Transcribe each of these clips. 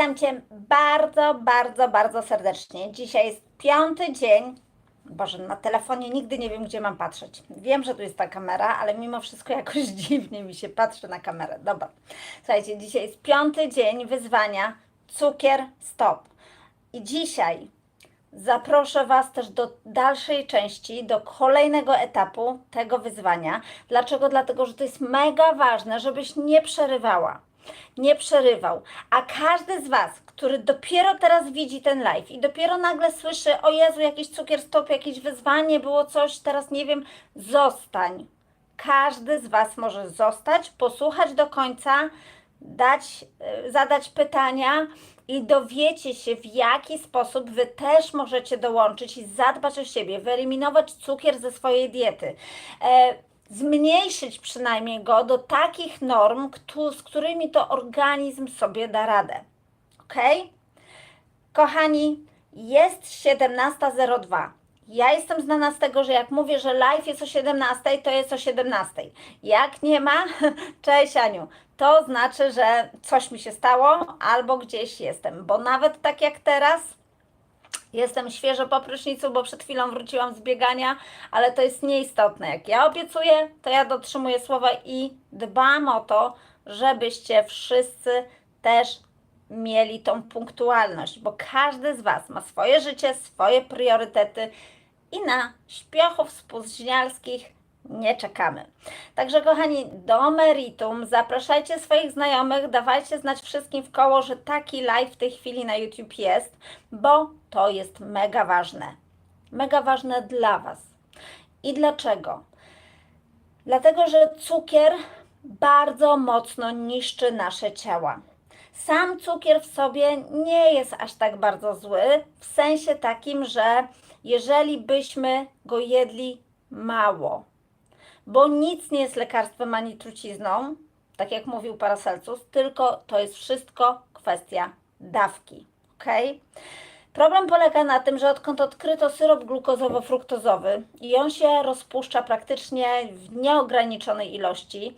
Witam Cię bardzo, bardzo, bardzo serdecznie. Dzisiaj jest piąty dzień. Boże, na telefonie nigdy nie wiem, gdzie mam patrzeć. Wiem, że tu jest ta kamera, ale mimo wszystko jakoś dziwnie mi się patrzy na kamerę. Dobra. Słuchajcie, dzisiaj jest piąty dzień wyzwania Cukier Stop. I dzisiaj Zaproszę Was też do dalszej części, do kolejnego etapu tego wyzwania. Dlaczego? Dlatego, że to jest mega ważne, żebyś nie przerywała. Nie przerywał. A każdy z Was, który dopiero teraz widzi ten live i dopiero nagle słyszy, o Jezu, jakiś cukier stop, jakieś wyzwanie, było coś, teraz nie wiem, zostań. Każdy z Was może zostać, posłuchać do końca, dać, y, zadać pytania i dowiecie się, w jaki sposób Wy też możecie dołączyć i zadbać o siebie, wyeliminować cukier ze swojej diety. E, zmniejszyć przynajmniej go do takich norm, z którymi to organizm sobie da radę. Ok? Kochani, jest 17.02. Ja jestem znana z tego, że jak mówię, że live jest o 17, to jest o 17. Jak nie ma, cześć Aniu, to znaczy, że coś mi się stało albo gdzieś jestem, bo nawet tak jak teraz, Jestem świeżo po prysznicu, bo przed chwilą wróciłam z biegania, ale to jest nieistotne. Jak ja obiecuję, to ja dotrzymuję słowa i dbam o to, żebyście wszyscy też mieli tą punktualność, bo każdy z Was ma swoje życie, swoje priorytety i na śpiochów spóźnialskich nie czekamy. Także kochani, do meritum, zapraszajcie swoich znajomych, dawajcie znać wszystkim w koło, że taki live w tej chwili na YouTube jest, bo to jest mega ważne. Mega ważne dla Was. I dlaczego? Dlatego, że cukier bardzo mocno niszczy nasze ciała. Sam cukier w sobie nie jest aż tak bardzo zły, w sensie takim, że jeżeli byśmy go jedli mało, bo nic nie jest lekarstwem ani trucizną, tak jak mówił Paracelsus, tylko to jest wszystko kwestia dawki. ok? Problem polega na tym, że odkąd odkryto syrop glukozowo-fruktozowy i on się rozpuszcza praktycznie w nieograniczonej ilości,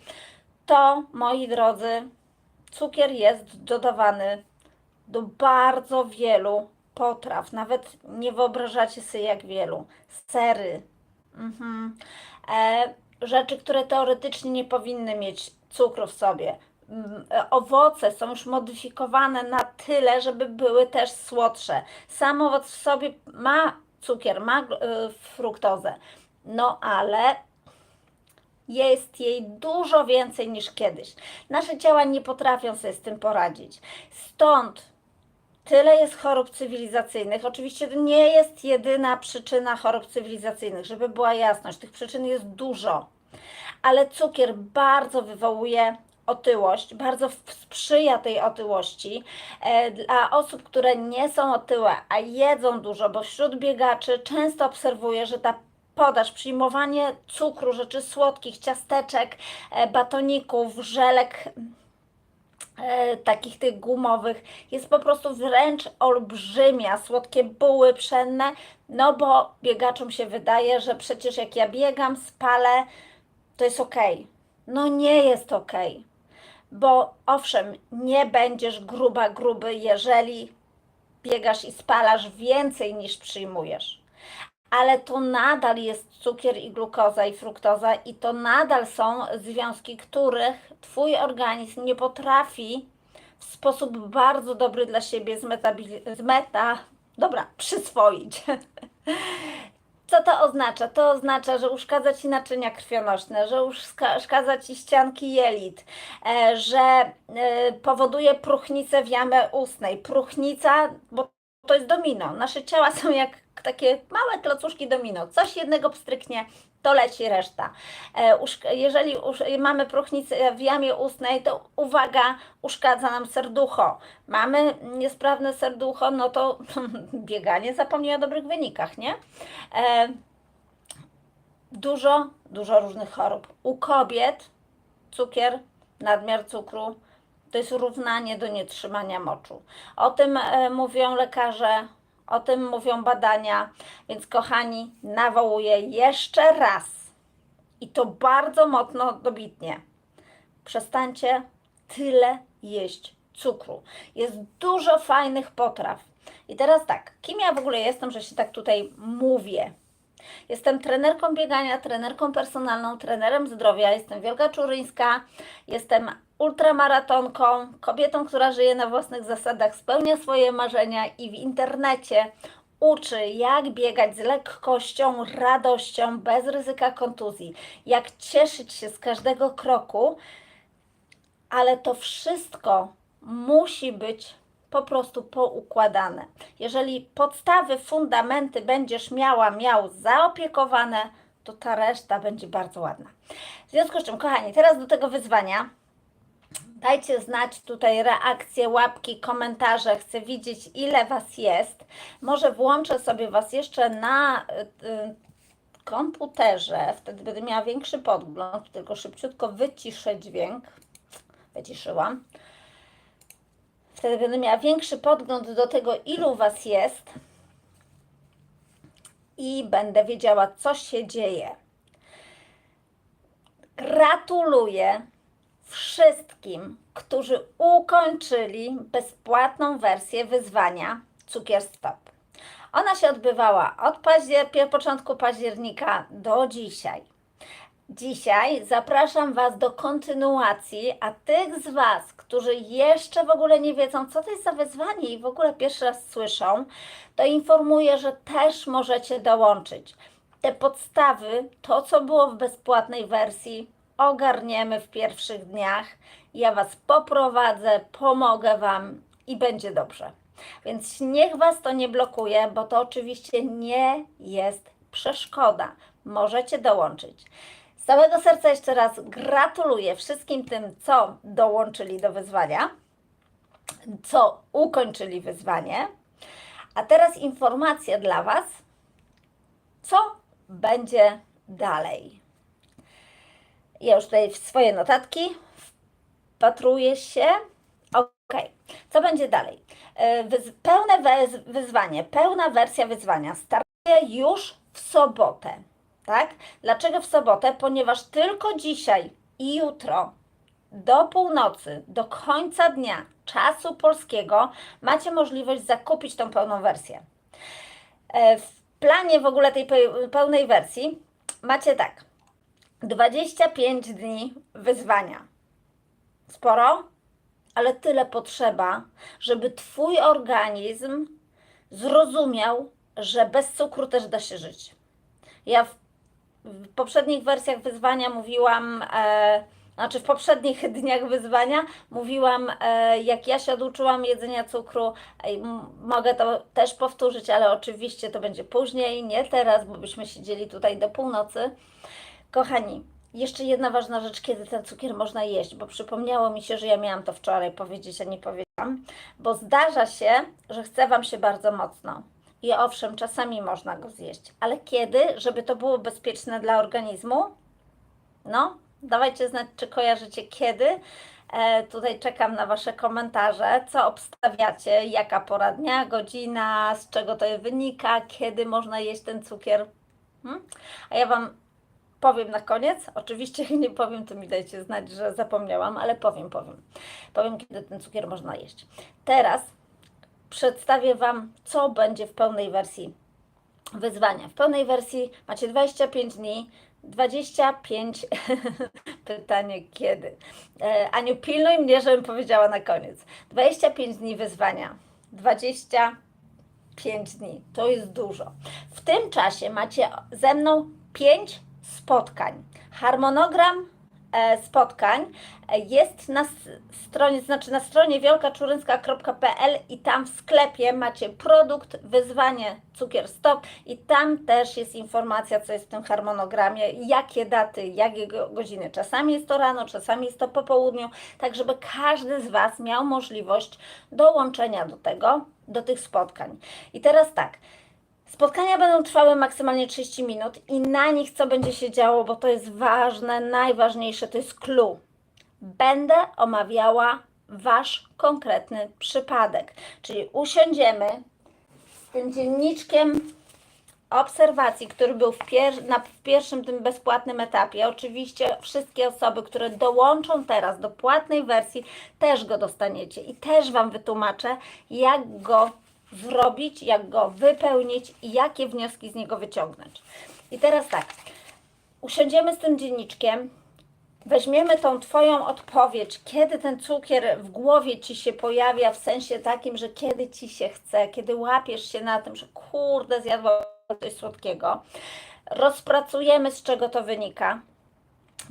to moi drodzy, cukier jest dodawany do bardzo wielu potraw. Nawet nie wyobrażacie sobie jak wielu. Sery. Mhm. E, rzeczy, które teoretycznie nie powinny mieć cukru w sobie. Mm, Owoce są już modyfikowane na tyle, żeby były też słodsze. Sam owoc w sobie ma cukier, ma y, fruktozę. No ale jest jej dużo więcej niż kiedyś. Nasze ciała nie potrafią sobie z tym poradzić. Stąd tyle jest chorób cywilizacyjnych. Oczywiście to nie jest jedyna przyczyna chorób cywilizacyjnych, żeby była jasność. Tych przyczyn jest dużo, ale cukier bardzo wywołuje otyłość, bardzo sprzyja tej otyłości. E, Dla osób, które nie są otyłe, a jedzą dużo, bo wśród biegaczy często obserwuję, że ta podaż, przyjmowanie cukru, rzeczy słodkich, ciasteczek, e, batoników, żelek takich tych gumowych jest po prostu wręcz olbrzymia. Słodkie buły pszenne, no bo biegaczom się wydaje, że przecież jak ja biegam, spalę, to jest ok. No nie jest ok. Bo owszem, nie będziesz gruba, gruby, jeżeli biegasz i spalasz więcej niż przyjmujesz ale to nadal jest cukier i glukoza i fruktoza i to nadal są związki, których Twój organizm nie potrafi w sposób bardzo dobry dla siebie zmetabili- zmeta, dobra, przyswoić. Co to oznacza? To oznacza, że uszkadza Ci naczynia krwionośne, że uszka- uszkadza Ci ścianki jelit, e, że e, powoduje próchnicę w jamę ustnej. Próchnica, bo to jest domino. Nasze ciała są jak takie małe klocuszki domino. Coś jednego pstryknie, to leci reszta. E, jeżeli mamy próchnicę w jamie ustnej, to uwaga, uszkadza nam serducho. Mamy niesprawne serducho, no to bieganie zapomni o dobrych wynikach, nie? E, dużo, dużo różnych chorób. U kobiet cukier, nadmiar cukru to jest równanie do nietrzymania moczu. O tym e, mówią lekarze, o tym mówią badania, więc kochani, nawołuję jeszcze raz i to bardzo mocno dobitnie. Przestańcie tyle jeść cukru. Jest dużo fajnych potraw. I teraz tak, kim ja w ogóle jestem, że się tak tutaj mówię? Jestem trenerką biegania, trenerką personalną, trenerem zdrowia. Jestem Wielka Czuryńska, jestem ultramaratonką, kobietą, która żyje na własnych zasadach, spełnia swoje marzenia i w internecie uczy, jak biegać z lekkością, radością, bez ryzyka kontuzji, jak cieszyć się z każdego kroku, ale to wszystko musi być po prostu poukładane. Jeżeli podstawy, fundamenty będziesz miała, miał zaopiekowane, to ta reszta będzie bardzo ładna. W związku z czym, kochani, teraz do tego wyzwania. Dajcie znać tutaj reakcje, łapki, komentarze. Chcę widzieć, ile Was jest. Może włączę sobie Was jeszcze na y, y, komputerze, wtedy będę miała większy podgląd, tylko szybciutko wyciszę dźwięk. Wyciszyłam. Wtedy będę miała większy podgląd do tego, ilu Was jest i będę wiedziała, co się dzieje. Gratuluję wszystkim, którzy ukończyli bezpłatną wersję wyzwania Cukier Stop. Ona się odbywała od paździer- początku października do dzisiaj. Dzisiaj zapraszam Was do kontynuacji, a tych z Was, którzy jeszcze w ogóle nie wiedzą, co to jest za wyzwanie i w ogóle pierwszy raz słyszą, to informuję, że też możecie dołączyć. Te podstawy, to co było w bezpłatnej wersji, ogarniemy w pierwszych dniach. Ja Was poprowadzę, pomogę Wam i będzie dobrze. Więc niech Was to nie blokuje, bo to oczywiście nie jest przeszkoda. Możecie dołączyć. Z całego serca jeszcze raz gratuluję wszystkim tym, co dołączyli do wyzwania, co ukończyli wyzwanie. A teraz informacja dla Was, co będzie dalej. Ja już tutaj w swoje notatki wpatruję się. Ok, co będzie dalej? E, Wyz- pełne wyzwanie, pełna wersja wyzwania startuje już w sobotę. Tak? Dlaczego w sobotę? Ponieważ tylko dzisiaj i jutro do północy, do końca dnia czasu polskiego macie możliwość zakupić tą pełną wersję. E, W planie w ogóle tej pe- pełnej wersji macie tak. 25 dni wyzwania. Sporo, ale tyle potrzeba, żeby Twój organizm zrozumiał, że bez cukru też da się żyć. Ja w, w poprzednich wersjach wyzwania mówiłam, e, znaczy w poprzednich dniach wyzwania mówiłam, e, jak ja się oduczyłam jedzenia cukru. E, mogę to też powtórzyć, ale oczywiście to będzie później, nie teraz, bo byśmy siedzieli tutaj do północy. Kochani, jeszcze jedna ważna rzecz, kiedy ten cukier można jeść, bo przypomniało mi się, że ja miałam to wczoraj powiedzieć, a nie powiedziałam, bo zdarza się, że chce Wam się bardzo mocno. I owszem, czasami można go zjeść, ale kiedy, żeby to było bezpieczne dla organizmu? No, dawajcie znać, czy kojarzycie kiedy. E, tutaj czekam na Wasze komentarze, co obstawiacie, jaka pora dnia, godzina, z czego to wynika, kiedy można jeść ten cukier. Hmm? A ja Wam powiem na koniec. Oczywiście, jak nie powiem, to mi dajcie znać, że zapomniałam, ale powiem, powiem. Powiem, kiedy ten cukier można jeść. Teraz przedstawię Wam, co będzie w pełnej wersji wyzwania. W pełnej wersji macie 25 dni. 25 pytanie kiedy. E, Aniu, pilnuj mnie, żebym powiedziała na koniec. 25 dni wyzwania. 25 dni. To jest dużo. W tym czasie macie ze mną 5 spotkań. Harmonogram e, spotkań e, jest na stronie, znaczy na stronie wielkaczurynska.pl i tam w sklepie macie produkt, wyzwanie cukier stop i tam też jest informacja, co jest w tym harmonogramie, jakie daty, jakie go- godziny. Czasami jest to rano, czasami jest to po południu, tak żeby każdy z Was miał możliwość dołączenia do tego, do tych spotkań. I teraz tak, trwały maksymalnie 30 minut i na nich co będzie się działo, bo to jest ważne, najważniejsze, to jest clue. Będę omawiała Wasz konkretny przypadek, czyli usiądziemy z tym dzienniczkiem obserwacji, który był w, pier na, w pierwszym tym bezpłatnym etapie. Oczywiście wszystkie osoby, które dołączą teraz do płatnej wersji, też go dostaniecie i też Wam wytłumaczę, jak go zrobić, jak go wypełnić i jakie wnioski z niego wyciągnąć. I teraz tak, usiądziemy z tym dzienniczkiem, weźmiemy tą Twoją odpowiedź, kiedy ten cukier w głowie Ci się pojawia, w sensie takim, że kiedy Ci się chce, kiedy łapiesz się na tym, że kurde, zjadła coś słodkiego. Rozpracujemy, z czego to wynika,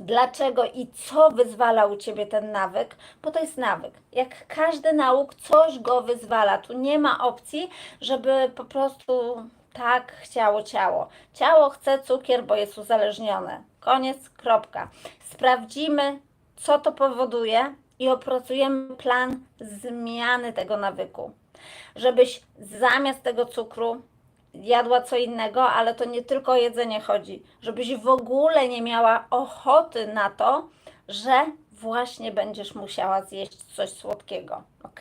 dlaczego i co wyzwala u Ciebie ten nawyk, bo to jest nawyk. Jak każdy nauk, coś go wyzwala. Tu nie ma opcji, żeby po prostu tak chciało ciało. Ciało chce cukier, bo jest uzależnione. Koniec, kropka. Sprawdzimy, co to powoduje i opracujemy plan zmiany tego nawyku. Żebyś zamiast tego cukru jadła co innego, ale to nie tylko o jedzenie chodzi, żebyś w ogóle nie miała ochoty na to, że właśnie będziesz musiała zjeść coś słodkiego, ok?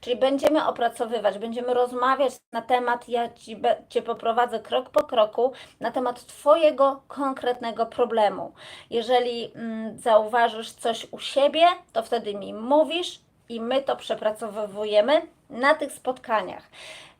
Czyli będziemy opracowywać, będziemy rozmawiać na temat, ja ci, be, Cię poprowadzę krok po kroku, na temat Twojego konkretnego problemu. Jeżeli mm, zauważysz coś u siebie, to wtedy mi mówisz i my to przepracowujemy na tych spotkaniach.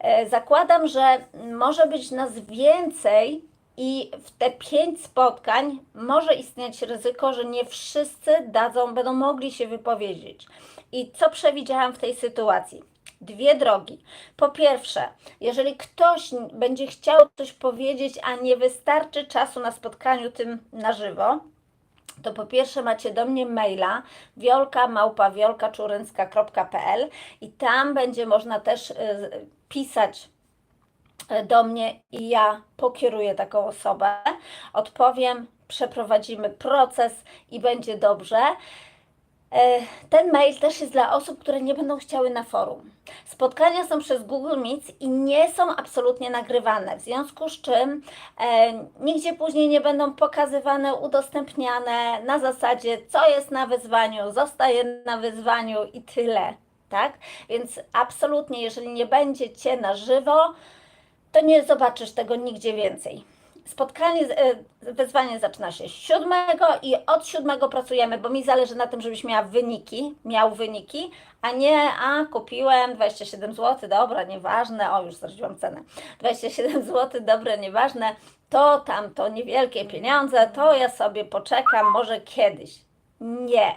E, Zakładam, że może być nas więcej i w te pięć spotkań może istnieć ryzyko, że nie wszyscy dadzą, będą mogli się wypowiedzieć. I co przewidziałam w tej sytuacji? Dwie drogi. Po pierwsze, jeżeli ktoś będzie chciał coś powiedzieć, a nie wystarczy czasu na spotkaniu tym na żywo, to po pierwsze macie do mnie maila wiolka.małpa.wiolkaczurynska.pl i tam będzie można też y, pisać y, do mnie i ja pokieruję taką osobę, odpowiem, przeprowadzimy proces i będzie dobrze. E, Ten mail też jest dla osób, które nie będą chciały na forum. Spotkania są przez Google Meet i nie są absolutnie nagrywane, w związku z czym e, nigdzie później nie będą pokazywane, udostępniane na zasadzie, co jest na wyzwaniu, zostaje na wyzwaniu i tyle, tak? Więc absolutnie, jeżeli nie będziecie na żywo, to nie zobaczysz tego nigdzie więcej. Spotkanie, e, wyzwanie zaczyna się z siódmego i od siódmego pracujemy, bo mi zależy na tym, żebyś miała wyniki, miał wyniki, a nie, a kupiłem 27 zł, dobra, nieważne, o już zdradziłam cenę, 27 zł, dobre, nieważne, to tam, to niewielkie pieniądze, to ja sobie poczekam, może kiedyś. Nie.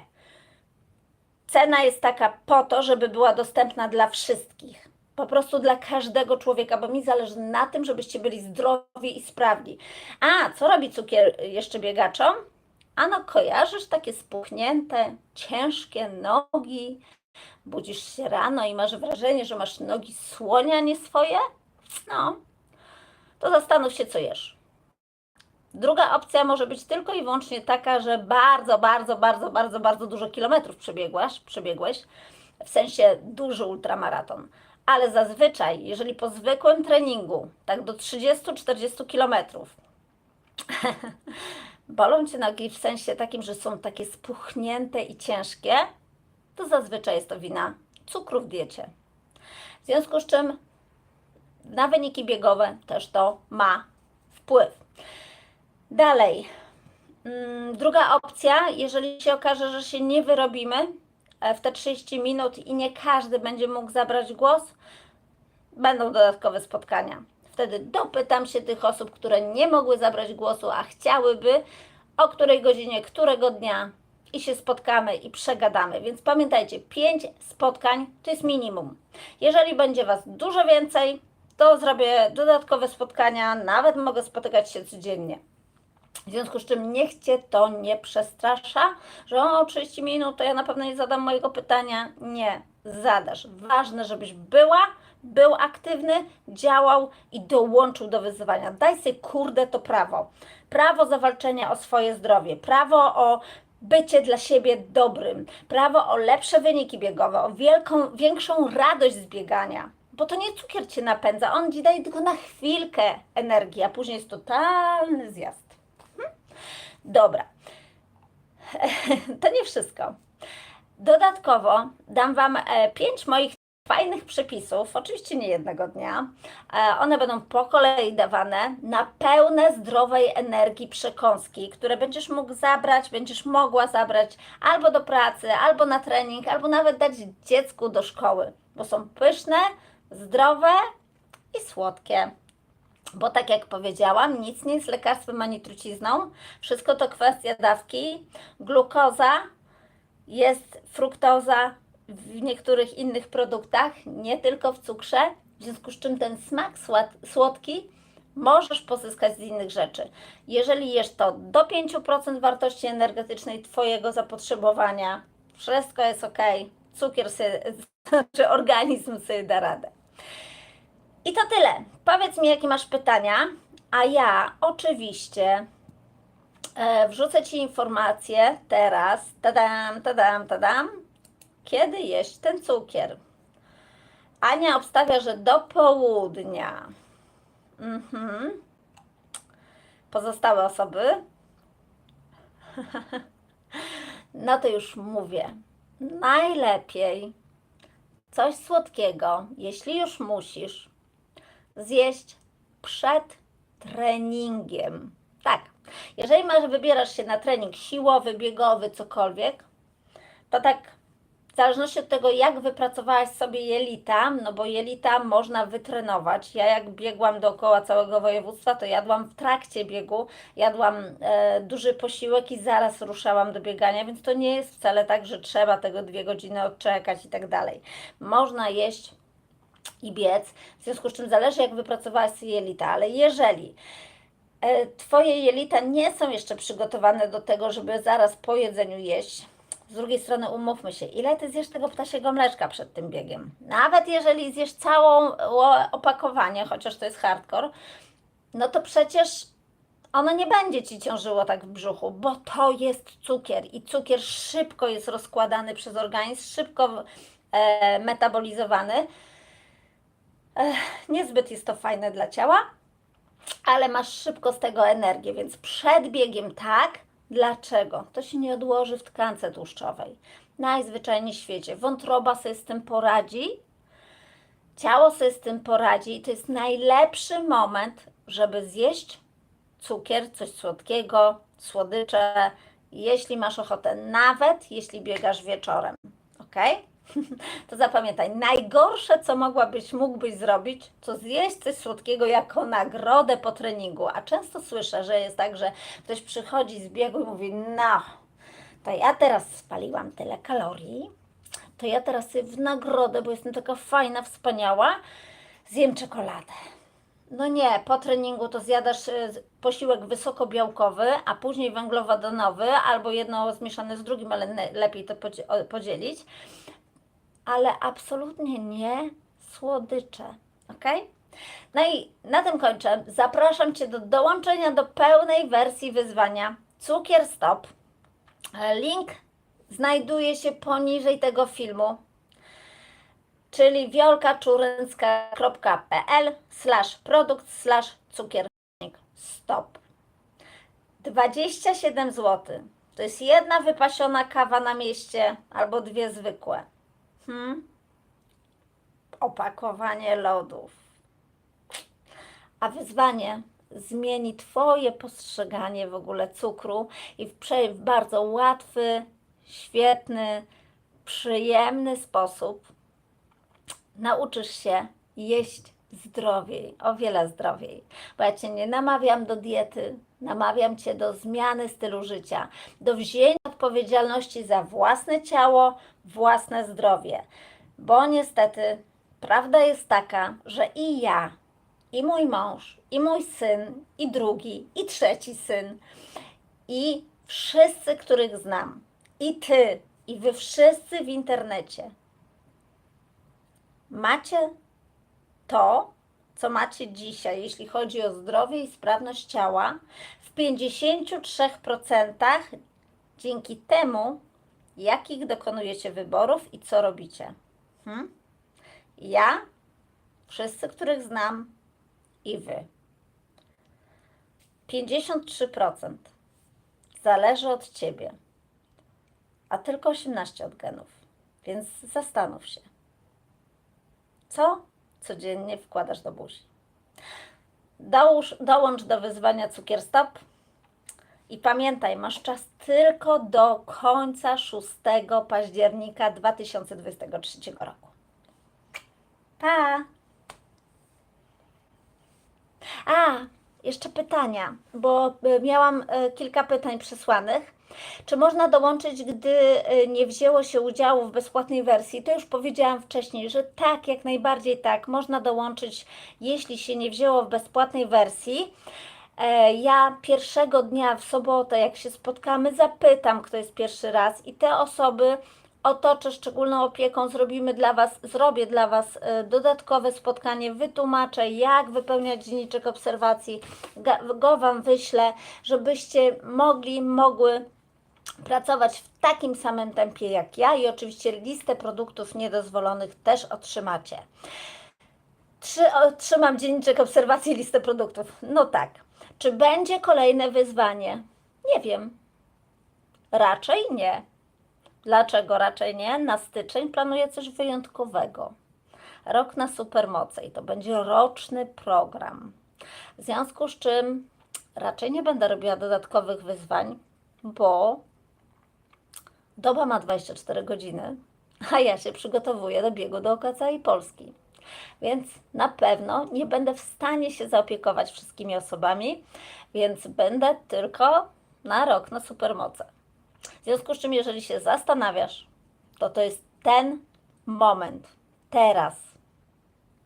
Cena jest taka po to, żeby była dostępna dla wszystkich. Po prostu dla każdego człowieka, bo mi zależy na tym, żebyście byli zdrowi i sprawni. A co robi cukier jeszcze biegaczom? Ano, kojarzysz takie spuchnięte, ciężkie nogi, budzisz się rano i masz wrażenie, że masz nogi słonia, nie swoje? No, to zastanów się, co jesz. Druga opcja może być tylko i wyłącznie taka, że bardzo, bardzo, bardzo, bardzo, bardzo dużo kilometrów przebiegłaś, przebiegłeś, w sensie duży ultramaraton. Ale zazwyczaj, jeżeli po zwykłym treningu, tak do 30-40 kilometrów, bolą Cię nogi w sensie takim, że są takie spuchnięte i ciężkie, to zazwyczaj jest to wina cukru w diecie. W związku z czym na wyniki biegowe też to ma wpływ. Dalej. Mm, Druga opcja, jeżeli się okaże, że się nie wyrobimy w te 30 minut i nie każdy będzie mógł zabrać głos, będą dodatkowe spotkania. Wtedy dopytam się tych osób, które nie mogły zabrać głosu, a chciałyby, o której godzinie, którego dnia i się spotkamy i przegadamy. Więc pamiętajcie, 5 spotkań to jest minimum. Jeżeli będzie Was dużo więcej, to zrobię dodatkowe spotkania, nawet mogę spotykać się codziennie. W związku z czym niech Cię to nie przestrasza, że o 30 minut to ja na pewno nie zadam mojego pytania. Nie, zadasz. Ważne, żebyś była, był aktywny, działał i dołączył do wyzwania. Daj sobie kurde to prawo. Prawo zawalczenia o swoje zdrowie, prawo o bycie dla siebie dobrym, prawo o lepsze wyniki biegowe, o wielką, większą radość z biegania. Bo to nie cukier Cię napędza, on Ci daje tylko na chwilkę energii, a później jest totalny zjazd. Dobra. To nie wszystko. Dodatkowo dam Wam e, pięć moich fajnych przepisów, oczywiście nie jednego dnia. E, One będą po kolei dawane na pełne zdrowej energii przekąski, które będziesz mógł zabrać, będziesz mogła zabrać albo do pracy, albo na trening, albo nawet dać dziecku do szkoły, bo są pyszne, zdrowe i słodkie. Bo tak jak powiedziałam, nic nie jest lekarstwem ani trucizną. Wszystko to kwestia dawki. Glukoza jest fruktoza w niektórych innych produktach, nie tylko w cukrze, w związku z czym ten smak słodki możesz pozyskać z innych rzeczy. Jeżeli jesz to do 5% wartości energetycznej Twojego zapotrzebowania, wszystko jest ok, cukier sobie, znaczy organizm sobie da radę. I to tyle. Powiedz mi, jakie masz pytania, a ja oczywiście e, wrzucę Ci informację teraz, tadam, tadam, tadam, kiedy jeść ten cukier. Ania obstawia, że do południa. Mhm. Pozostałe osoby? No to już mówię. Najlepiej coś słodkiego, jeśli już musisz, zjeść przed treningiem. Tak. Jeżeli masz, wybierasz się na trening siłowy, biegowy, cokolwiek, to tak w zależności od tego, jak wypracowałaś sobie jelita, no bo jelita można wytrenować. Ja jak biegłam dookoła całego województwa, to jadłam w trakcie biegu, jadłam e, duży posiłek i zaraz ruszałam do biegania, więc to nie jest wcale tak, że trzeba tego dwie godziny odczekać i tak dalej. Można jeść i biec, w związku z czym zależy, jak wypracowałaś jelita, ale jeżeli e, Twoje jelita nie są jeszcze przygotowane do tego, żeby zaraz po jedzeniu jeść, z drugiej strony umówmy się, ile ty zjesz tego ptasiego mleczka przed tym biegiem? Nawet jeżeli zjesz całą opakowanie, chociaż to jest hardcore, no to przecież ono nie będzie ci ciążyło tak w brzuchu, bo to jest cukier i cukier szybko jest rozkładany przez organizm, szybko e, metabolizowany. E, niezbyt jest to fajne dla ciała, ale masz szybko z tego energię, więc przed biegiem tak. Dlaczego? To się nie odłoży w tkance tłuszczowej. Najzwyczajniej w świecie. Wątroba sobie z tym poradzi, ciało sobie z tym poradzi i to jest najlepszy moment, żeby zjeść cukier, coś słodkiego, słodycze, jeśli masz ochotę, nawet jeśli biegasz wieczorem. Ok? To zapamiętaj, najgorsze, co mogłabyś, mógłbyś zrobić, to zjeść coś słodkiego jako nagrodę po treningu. A często słyszę, że jest tak, że ktoś przychodzi z biegu i mówi, no, to ja teraz spaliłam tyle kalorii, to ja teraz w nagrodę, bo jestem taka fajna, wspaniała, zjem czekoladę. No nie, po treningu to zjadasz e, posiłek wysokobiałkowy, a później węglowodanowy, albo jedno zmieszane z drugim, ale lepiej to podzielić. Ale absolutnie nie słodycze, ok? No i na tym kończę. Zapraszam Cię do dołączenia do pełnej wersji wyzwania Cukier Stop. Link znajduje się poniżej tego filmu czyli wiolkaczurynska.pl slash produkt slash cukiernik stop. 27 zł. To jest jedna wypasiona kawa na mieście albo dwie zwykłe. Hmm? Opakowanie lodów. A wyzwanie zmieni Twoje postrzeganie w ogóle cukru i w, bardzo łatwy, świetny, przyjemny sposób nauczysz się jeść zdrowiej, o wiele zdrowiej. Bo ja Cię nie namawiam do diety, namawiam Cię do zmiany stylu życia, do wzięcia odpowiedzialności za własne ciało, własne zdrowie. Bo niestety prawda jest taka, że i ja, i mój mąż, i mój syn, i drugi, i trzeci syn, i wszyscy, których znam, i Ty, i Wy wszyscy w internecie, macie to, co macie dzisiaj, jeśli chodzi o zdrowie i sprawność ciała, w 53% dzięki temu, jakich dokonujecie wyborów i co robicie. Hmm? Ja, wszyscy, których znam i wy. 53% zależy od ciebie, a tylko 18 od genów. Więc zastanów się. co codziennie wkładasz do buzi. Dołóż, dołącz do wyzwania Cukier Stop i pamiętaj, masz czas tylko do końca 6 października 2023 roku. Pa! A, jeszcze pytania, bo y, miałam y, kilka pytań przesłanych. Czy można dołączyć, gdy y, nie wzięło się udziału w bezpłatnej wersji? To już powiedziałam wcześniej, że tak, jak najbardziej tak. Można dołączyć, jeśli się nie wzięło w bezpłatnej wersji. E, Ja pierwszego dnia w sobotę, jak się spotkamy, zapytam, kto jest pierwszy raz, i te osoby otoczę szczególną opieką, zrobimy dla Was, zrobię dla Was e, dodatkowe spotkanie, wytłumaczę, jak wypełniać dzienniczek obserwacji, go Wam wyślę, żebyście mogli, mogły pracować w takim samym tempie jak ja i oczywiście listę produktów niedozwolonych też otrzymacie. Trzy, otrzymam dzienniczek obserwacji, listę produktów. No tak. Czy będzie kolejne wyzwanie? Nie wiem. Raczej nie. Dlaczego raczej nie? Na styczeń planuję coś wyjątkowego. Rok na supermoce i to będzie roczny program. W związku z czym raczej nie będę robiła dodatkowych wyzwań, bo doba ma 24 godziny, a ja się przygotowuję do biegu dookoła całej Polski. Więc na pewno nie będę w stanie się zaopiekować wszystkimi osobami, więc będę tylko na rok na supermoce. W związku z czym, jeżeli się zastanawiasz, to to jest ten moment, teraz.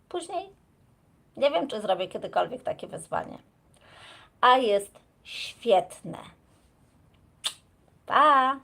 Później nie wiem, czy zrobię kiedykolwiek takie wyzwanie. A jest świetne. Pa!